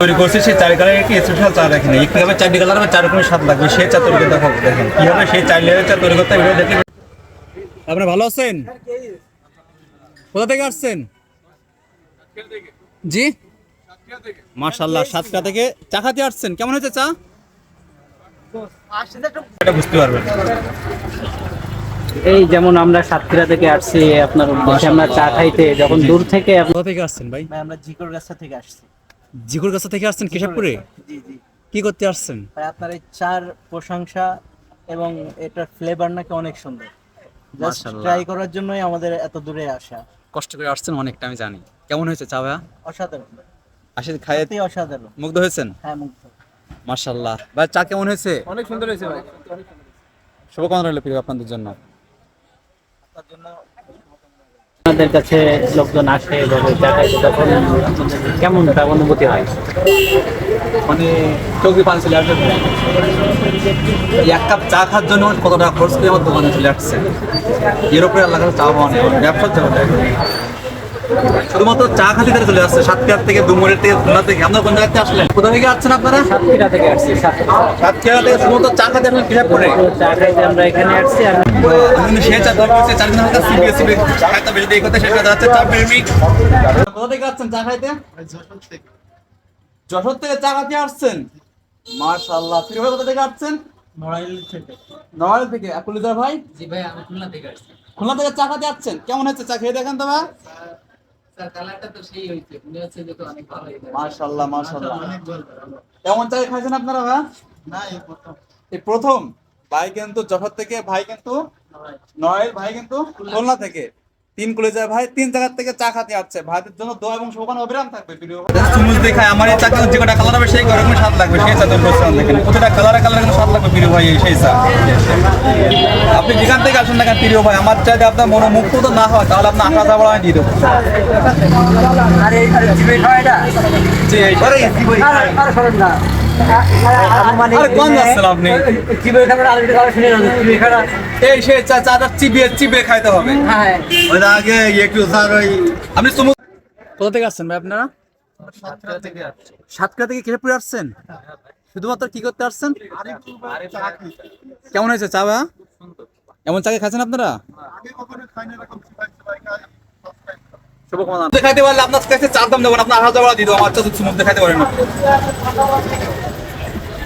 তৈরি করছি সেই চার কালারের কি স্পেশাল চা দেখেন। চারটি কালার হবে চার রকমের স্বাদ লাগবে সেই চা তৈরি করতে হবে দেখেন। কীভাবে সেই চার লেয়ারের চা তৈরি করতে হবে দেখে আপনি ভালো আছেন? কোথা থেকে আসছেন? জি? মার্শাল্লাহ সাতটা থেকে চা খাতে আসছেন। কেমন হয়েছে চা? এটা বুঝতে পারবেন। এই যেমন আমরা সাতক্ষীরা থেকে আসছি আপনার উদ্দেশ্যে আমরা চা খাইতে যখন দূর থেকে কোথা থেকে আসছেন ভাই? ভাই আমরা জিকর গাছা থেকে আসছি। জিকুর কাছা থেকে আসছেন কেশবপুরে? জি জি। কি করতে আসছেন? ভাই আপনার এই চার প্রশংসা এবং এটার ফ্লেভার নাকি অনেক সুন্দর। জাস্ট মাশাআল্লাহ। ট্রাই করার জন্যই আমাদের এত দূরে আসা। কষ্ট করে আসছেন অনেকটা আমি জানি। কেমন হয়েছে চা ভাইয়া? অসাধারণ। আসে খায় অসাধারণ। মুগ্ধ হয়েছেন? হ্যাঁ মুগ্ধ। মার্শাল্লাহ ভাই চা কেমন হয়েছে? অনেক সুন্দর হয়েছে ভাই। শুভকামনা রইল প্রিয় আপনাদের জন্য। তার জন্য আপনাদের কাছে লোকজন আসে তখন কেমন তার অনুভূতি হয়? মানে চৌকি পান চলে আসবে এক কাপ চা খাওয়ার জন্য কত টাকা খরচ করে আমার দোকানে চলে আসছে। এর উপরে আল্লাহ চা পাওয়া নেই। ব্যবসার জন্য শুধুমাত্র চা খাতে তারা চলে আসছে সাতক্ষীরা থেকে দুমুরের থেকে খুলনা থেকে। আপনারা কোন জায়গা থেকে আসলেন? কোথা থেকে আসছেন আপনারা? সাতক্ষীরা থেকে আসছি সাতক্ষীরা। থেকে শুধুমাত্র চা খাতে আসলেন কিসব করে চা খাইতে আমরা এখানে আসছি আর আমি সে চা দর করছে চার দিন হালকা সিবিএস সিবি বেশি দিয়ে করতে সেটা যাচ্ছে চা প্রেমিক কোথা থেকে আসছেন চা খাইতে? যশোর থেকে। চা খাতে আসছেন? কোথা থেকে আসছেন? নড়াইল থেকে। থেকে। আপুলিদার ভাই? জি ভাই আমি খুলনা থেকে আসছি। খুলনা থেকে চা খাতে আসছেন? কেমন হচ্ছে চা খেয়ে দেখেন তো ভাই। কেমন চা খাইছেন আপনারা ভাই না এই প্রথম। ভাই কিন্তু যশোর থেকে ভাই কিন্তু নয় ভাই কিন্তু খুলনা। থেকে। তিন কলেজের ভাই তিন জায়গা থেকে চা খাতে আসছে। ভাইদের জন্য দোয়া এবং শুভকামনা অবিরাম থাকবে ভিডিও। চুমুচ দেখায় আমার এই চা কিন্তু যে কটা কালার হবে সেই রকম স্বাদ লাগবে সেই চা তো বলছিলাম দেখেন। প্রতিটা কালারে কালারে কিন্তু স্বাদ লাগবে প্রিয় ভাই এই সেই চা। আপনি যেখান থেকে আসেন না কেন প্রিয় ভাই আমার চাইতে আপনার মনোমুগ্ধ তো না হয় তাহলে আপনার আশা যাবার আমি দিয়ে দেবো। আরে জি, এই- আরে জিবে কোন খাওয়া না জিবে খাওয়া এই সেই চাটা চিবিয়ে চিবিয়ে খাইতে হবে। হ্যাঁ। ওই আগে একটু স্যার ওই আপনি চুমুচ কোথা থেকে আসছেন ভাই আপনারা? সাতটা থেকে কেশবপুরে আসছেন? শুধুমাত্র কি করতে আসছেন? কেমন হয়েছে চা ভাইয়া এমন চাকে খাচ্ছেন আপনারা? শুভকামনা। দেখাইতে পারলে আপনার কাছে চার দাম দেবেন আপনার হাজার দিয়ে দেবো আমার চাচু চুমুক দেখাইতে পারেন